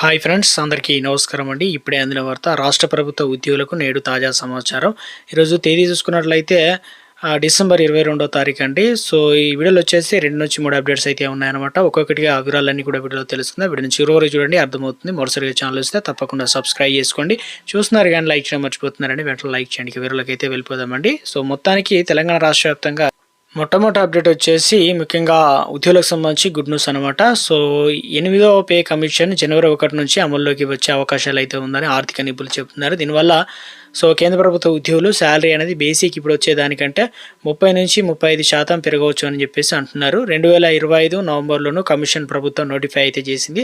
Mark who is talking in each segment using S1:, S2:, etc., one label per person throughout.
S1: Hi friends అందరికీ నమస్కారం అండి. ఇప్పుడే అందిన వార్త రాష్ట్ర ప్రభుత్వ ఉద్యోగులకు నేడు తాజా సమాచారం. ఈరోజు తేదీ చూసుకున్నట్లయితే డిసెంబర్ ఇరవై రెండో తారీఖు అండి. సో ఈ వీడియోలో వచ్చేసి రెండు నుంచి మూడు అప్డేట్స్ అయితే ఉన్నాయన్నమాట. ఒక్కొక్కటిగా ఆ వివరాలన్నీ కూడా వీడియోలో తెలుస్తుంది వీడియో నుంచి ఇరవై చూడండి అర్థమవుతుంది. మరోసారిగా ఛానల్ వస్తే తప్పకుండా సబ్స్క్రైబ్ చేసుకోండి. చూస్తున్నారు కానీ లైక్ చేయడం మర్చిపోతున్నారండి వెంటనే లైక్ చేయండి. ఇక అయితే వెళ్ళిపోదామండి. సో మొత్తానికి తెలంగాణ రాష్ట్ర వ్యాప్తంగా మొట్టమొదటి అప్డేట్ వచ్చేసి ముఖ్యంగా ఉద్యోగులకు సంబంధించి గుడ్ న్యూస్ అనమాట సో ఎనిమిదవ పే కమిషన్ జనవరి ఒకటి నుంచి అమల్లోకి వచ్చే అవకాశాలు అయితే ఉందని ఆర్థిక నిపుణులు చెబుతున్నారు. దీనివల్ల సో కేంద్ర ప్రభుత్వ ఉద్యోగులు శాలరీ అనేది బేసిక్ ఇప్పుడు వచ్చేదానికంటే ముప్పై నుంచి ముప్పై ఐదు శాతం పెరగవచ్చు అని చెప్పేసి అంటున్నారు. రెండు వేల ఇరవై ఐదు నవంబర్లోనూ కమిషన్ ప్రభుత్వం నోటిఫై అయితే చేసింది.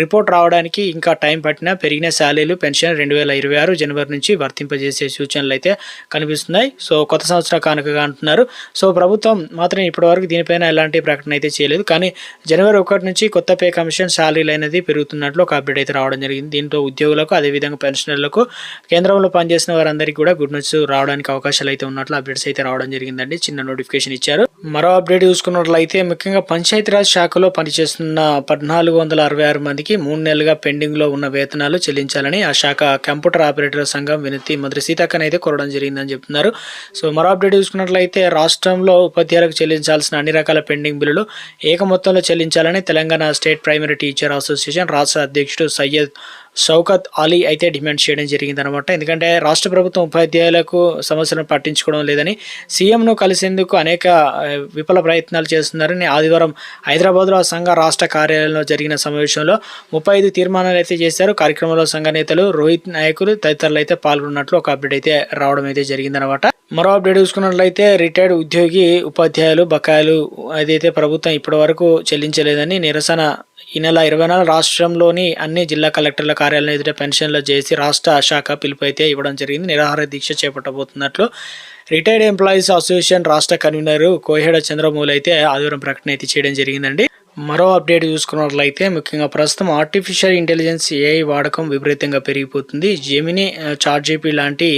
S1: రిపోర్ట్ రావడానికి ఇంకా టైం పట్టినా పెరిగిన శాలరీలు పెన్షన్ రెండు వేల ఇరవై ఆరు జనవరి నుంచి వర్తింపజేసే సూచనలు అయితే కనిపిస్తున్నాయి. సో కొత్త సంవత్సర కానుకగా అంటున్నారు. సో ప్రభుత్వం మాత్రం ఇప్పటివరకు దీనిపైన ఎలాంటి ప్రకటన అయితే చేయలేదు. కానీ జనవరి ఒకటి నుంచి కొత్త పే కమిషన్ శాలరీలు అనేది పెరుగుతున్నట్లు ఒక అప్డేట్ అయితే రావడం జరిగింది. దీంట్లో ఉద్యోగులకు అదేవిధంగా పెన్షనర్లకు కేంద్రంలో పనిచేసిన వారందరికీ కూడా గుడ్ న్యూస్ రావడానికి అవకాశాలు అయితే ఉన్నట్లు అప్డేట్స్ అయితే రావడం జరిగిందండి. చిన్న నోటిఫికేషన్ ఇచ్చారు. మరో అప్డేట్ చూసుకున్నట్లయితే ముఖ్యంగా పంచాయతీరాజ్ శాఖలో పనిచేస్తున్న పద్నాలుగు వందల అరవై ఆరు మందికి మూడు నెలలుగా పెండింగ్లో ఉన్న వేతనాలు చెల్లించాలని ఆ శాఖ కంప్యూటర్ ఆపరేటర్ సంఘం వినతి మంత్రి సీతాకన్ అయితే కోరడం జరిగిందని చెప్తున్నారు. సో మరో అప్డేట్ చూసుకున్నట్లయితే రాష్ట్రంలో ఉపాధ్యాయులకు చెల్లించాల్సిన అన్ని రకాల పెండింగ్ బిల్లులు ఏక మొత్తంలో చెల్లించాలని Telangana state primary teacher association రాష్ట్ర అధ్యక్షుడు సయ్యద్ షౌకత్ అలీ అయితే డిమాండ్ చేయడం జరిగిందనమాట ఎందుకంటే రాష్ట్ర ప్రభుత్వం ఉపాధ్యాయులకు సమస్యలను పట్టించుకోవడం లేదని సీఎంను కలిసేందుకు అనేక విఫల ప్రయత్నాలు చేస్తున్నారని ఆదివారం హైదరాబాద్లో సంఘ రాష్ట్ర కార్యాలయంలో జరిగిన సమావేశంలో ముప్పై ఐదు తీర్మానాలు అయితే చేశారు. కార్యక్రమంలో సంఘ నేతలు రోహిత్ నాయకులు తదితరులు అయితే పాల్గొన్నట్లు ఒక అప్డేట్ అయితే రావడం అయితే జరిగిందనమాట మరో అప్డేట్ చూసుకున్నట్లయితే రిటైర్డ్ ఉద్యోగి ఉపాధ్యాయులు బకాయిలు అదైతే ప్రభుత్వం ఇప్పటి వరకు చెల్లించలేదని నిరసన ఈ నెల ఇరవై నాలుగు రాష్ట్రంలోని అన్ని జిల్లా కలెక్టర్ల కార్యాలయం ఎదుట పెన్షన్లు చేసి రాష్ట్ర శాఖ పిలుపు అయితే ఇవ్వడం జరిగింది. నిరాహార దీక్ష చేపట్టబోతున్నట్లు రిటైర్డ్ ఎంప్లాయీస్ అసోసియేషన్ రాష్ట్ర కన్వీనర్ కోహెడ చంద్రమౌళి అయితే ఆదివారం ప్రకటన అయితే చేయడం జరిగిందండి. మరో అప్డేట్ చూసుకున్నట్లయితే ముఖ్యంగా ప్రస్తుతం ఆర్టిఫిషియల్ ఇంటెలిజెన్స్ ఏఐ వాడకం విపరీతంగా పెరిగిపోతుంది. జెమిని చార్జీపీ లాంటి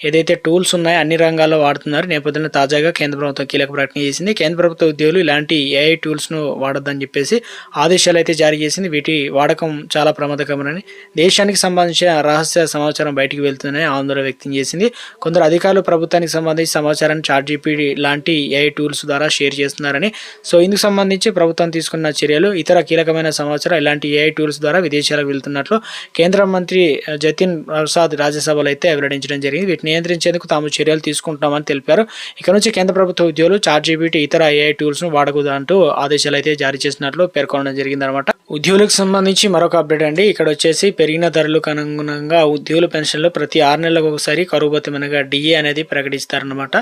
S1: ఏదైతే టూల్స్ ఉన్నాయో అన్ని రంగాల్లో వాడుతున్నారు నేపథ్యంలో తాజాగా కేంద్ర ప్రభుత్వం కీలక ప్రకటన చేసింది. కేంద్ర ప్రభుత్వ ఉద్యోగులు ఇలాంటి ఏఐ టూల్స్ను వాడొద్దని చెప్పేసి ఆదేశాలు అయితే జారీ చేసింది. వీటి వాడకం చాలా ప్రమాదకరమని దేశానికి సంబంధించిన రహస్య సమాచారం బయటికి వెళ్తుందని ఆందోళన వ్యక్తం చేసింది. కొందరు అధికారులు ప్రభుత్వానికి సంబంధించి సమాచారాన్ని చాట్ జీపీ లాంటి ఏఐ టూల్స్ ద్వారా షేర్ చేస్తున్నారని సో ఇందుకు సంబంధించి ప్రభుత్వం తీసుకున్న చర్యలు ఇతర కీలకమైన సమాచారం ఇలాంటి ఏఐ టూల్స్ ద్వారా విదేశాలకు వెళ్తున్నట్లు కేంద్ర మంత్రి జతిన్ ప్రసాద్ రాజ్యసభలో అయితే వెల్లడించడం జరిగింది. వీటిని నియంత్రించేందుకు తాము చర్యలు తీసుకుంటామని తెలిపారు. ఇక నుంచి కేంద్ర ప్రభుత్వ ఉద్యోగులు చార్జీబీటీ ఇతర ఏఐ టూల్స్ను వాడకూడదు అంటూ ఆదేశాలు అయితే జారీ చేసినట్లు పేర్కొనడం జరిగిందనమాట ఉద్యోగులకు సంబంధించి మరొక అప్డేట్ అండి. ఇక్కడ వచ్చేసి పెరిగిన ధరలకు అనుగుణంగా ఉద్యోగుల పెన్షన్లు ప్రతి ఆరు నెలలకు ఒకసారి కరువుబతమనగా డిఏ అనేది ప్రకటిస్తారనమాట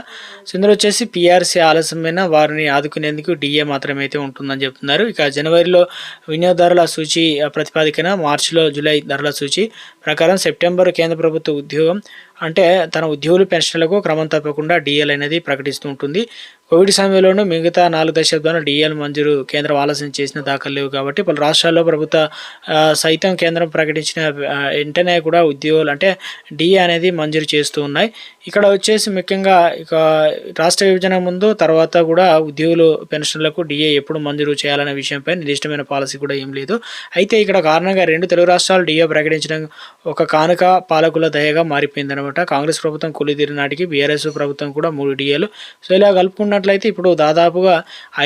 S1: సో ఇందులో వచ్చేసి పిఆర్సీ ఆలస్యమైన వారిని ఆదుకునేందుకు డిఏ మాత్రమే అయితే ఉంటుందని చెప్తున్నారు. ఇక జనవరిలో వినియోగదారుల సూచి ప్రతిపాదికన మార్చిలో జూలై ధరల సూచి ప్రకారం సెప్టెంబర్ కేంద్ర ప్రభుత్వ ఉద్యోగం అంటే తన ఉద్యోగుల పెన్షన్లకు క్రమం తప్పకుండా డిఎల్ అనేది ప్రకటిస్తూ ఉంటుంది. కోవిడ్ సమయంలోనూ మిగతా నాలుగు దశాబ్దాలు డిఎల్ మంజూరు కేంద్రం ఆలస్యం చేసిన దాఖలు లేవు కాబట్టి పలు రాష్ట్రాల్లో ప్రభుత్వ సైతం కేంద్రం ప్రకటించిన వెంటనే కూడా ఉద్యోగులు అంటే డిఏ అనేది మంజూరు చేస్తూ ఉన్నాయి. ఇక్కడ వచ్చేసి ముఖ్యంగా ఇక రాష్ట్ర విభజన ముందు తర్వాత కూడా ఉద్యోగులు పెన్షన్లకు డిఏ ఎప్పుడు మంజూరు చేయాలనే విషయంపై నిర్దిష్టమైన పాలసీ కూడా ఏం లేదు. అయితే ఇక్కడ కారణంగా రెండు తెలుగు రాష్ట్రాలు డిఏ ప్రకటించడం ఒక కానుక పాలకుల దయగా మారిపోయిందనమాట కాంగ్రెస్ ప్రభుత్వం కొలిదీరి నాటికి బీఆర్ఎస్ ప్రభుత్వం కూడా మూడు డిఏలు సో ఇలా చూసుకున్నట్లయితే ఇప్పుడు దాదాపుగా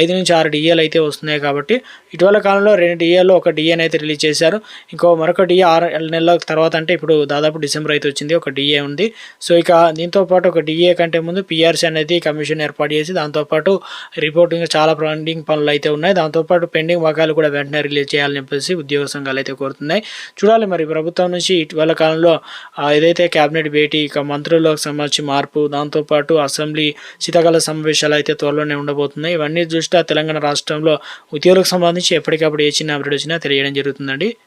S1: ఐదు నుంచి ఆరు డిఏలు అయితే వస్తున్నాయి కాబట్టి ఇటీవల కాలంలో రెండు డిఏలో ఒక డిఏని అయితే రిలీజ్ చేశారు. ఇంకో మరొక డిఏ ఆరు నెలల తర్వాత అంటే ఇప్పుడు దాదాపు డిసెంబర్ అయితే వచ్చింది ఒక డిఏ ఉంది. సో ఇక దీంతో పాటు ఒక డిఏ కంటే ముందు పిఆర్సీ అనేది కమిషన్ ఏర్పాటు చేసి దాంతోపాటు రిపోర్టింగ్ చాలా పెండింగ్ పనులు అయితే ఉన్నాయి. దాంతోపాటు పెండింగ్ బకాయిలు కూడా వెంటనే రిలీజ్ చేయాలని చెప్పేసి ఉద్యోగ సంఘాలు అయితే కోరుతున్నాయి. చూడాలి మరి ప్రభుత్వం నుంచి ఇటీవల కాలంలో ఏదైతే కేబినెట్ భేటీ ఇక మంత్రులకు సంబంధించి మార్పు దాంతోపాటు అసెంబ్లీ శీతాకాల సమావేశాలు అయితే త్వరలోనే ఉండబోతున్నాయి. ఇవన్నీ దృష్ట్యా తెలంగాణ రాష్ట్రంలో ఉద్యోగులకు సంబంధించి ఎప్పటికప్పుడు ఏ చిన్న అప్డేట్ వచ్చినా తెలియడం జరుగుతుందండి.